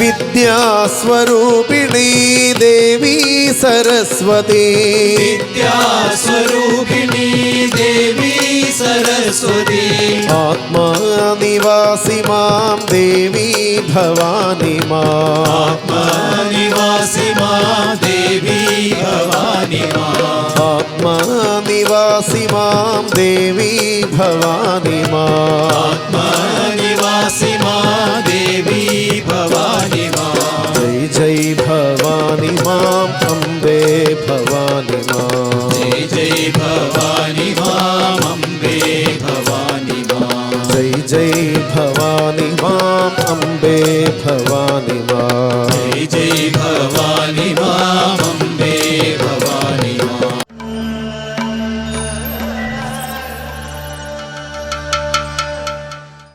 विद्यास्वरूपिणी देवी सरस्वती। विद्यास्वरूपिणी देवी सरस्वती। आत्मानिवासि मां देवी भवानि मा। आत्मनिवासि मा देवी भवानि मा। आत्मानिवासि मां देवी भवानि मा जय भवानी माँ अम्बे भवानी माँ। जय जय भवानी माँ अम्बे भवानी माँ। जय जय भवानी माँ अम्बे भवानी माँ। जय जय